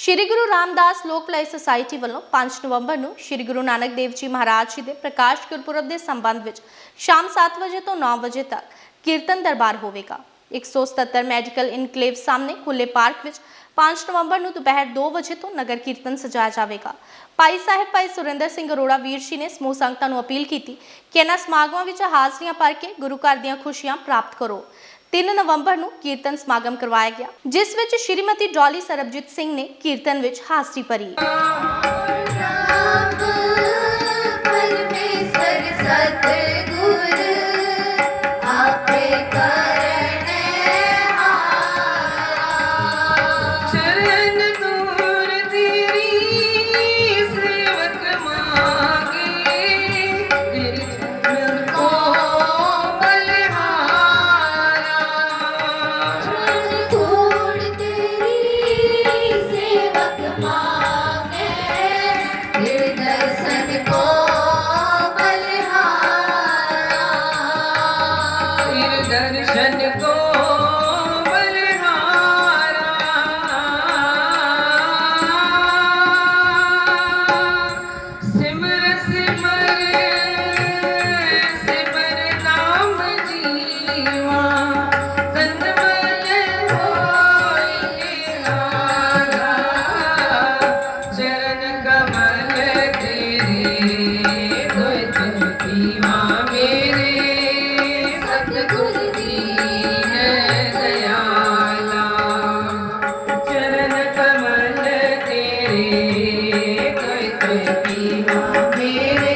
ਸ਼੍ਰੀ ਗੁਰੂ ਰਾਮਦਾਸ ਲੋਕ ਭਲਾਈ ਸੁਸਾਇਟੀ ਵੱਲੋਂ 5 ਨਵੰਬਰ ਨੂੰ ਸ਼੍ਰੀ ਗੁਰੂ ਨਾਨਕ ਦੇਵ ਜੀ ਮਹਾਰਾਜ ਜੀ ਦੇ ਪ੍ਰਕਾਸ਼ ਗੁਰਪੁਰਬ ਦੇ ਸੰਬੰਧ ਵਿੱਚ ਸ਼ਾਮ 7 ਵਜੇ ਤੋਂ 9 ਵਜੇ ਤੱਕ ਕੀਰਤਨ ਦਰਬਾਰ ਹੋਵੇਗਾ। 177 ਮੈਡੀਕਲ ਇਨਕਲੇਵ ਸਾਹਮਣੇ ਖੁੱਲੇ ਪਾਰਕ ਵਿੱਚ 5 ਨਵੰਬਰ ਨੂੰ ਦੁਪਹਿਰ 2 ਵਜੇ ਤੋਂ ਨਗਰ ਕੀਰਤਨ ਸਜਾਇਆ ਜਾਵੇਗਾ। ਭਾਈ ਸਾਹਿਬ, ਭਾਈ ਸੁਰਿੰਦਰ ਸਿੰਘ ਅਰੋੜਾ ਵੀਰ ਜੀ ਨੇ ਸਮੂਹ ਸੰਗਤਾਂ ਨੂੰ ਅਪੀਲ ਕੀਤੀ ਕਿ ਇਹਨਾਂ ਸਮਾਗਮਾਂ ਵਿੱਚ ਹਾਜ਼ਰੀਆਂ ਭਰ ਕੇ ਗੁਰੂ ਘਰ ਦੀਆਂ ਖੁਸ਼ੀਆਂ ਪ੍ਰਾਪਤ ਕਰੋ। 3 ਨਵੰਬਰ ਨੂੰ ਕੀਰਤਨ ਸਮਾਗਮ ਕਰਵਾਇਆ ਗਿਆ, ਜਿਸ ਵਿੱਚ ਸ਼੍ਰੀਮਤੀ ਡੋਲੀ ਸਰਬਜੀਤ ਸਿੰਘ ਨੇ ਕੀਰਤਨ ਵਿੱਚ ਹਾਜ਼ਰੀ ਭਰੀ। 全你做。मेरा मेरे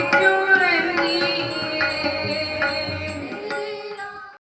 you.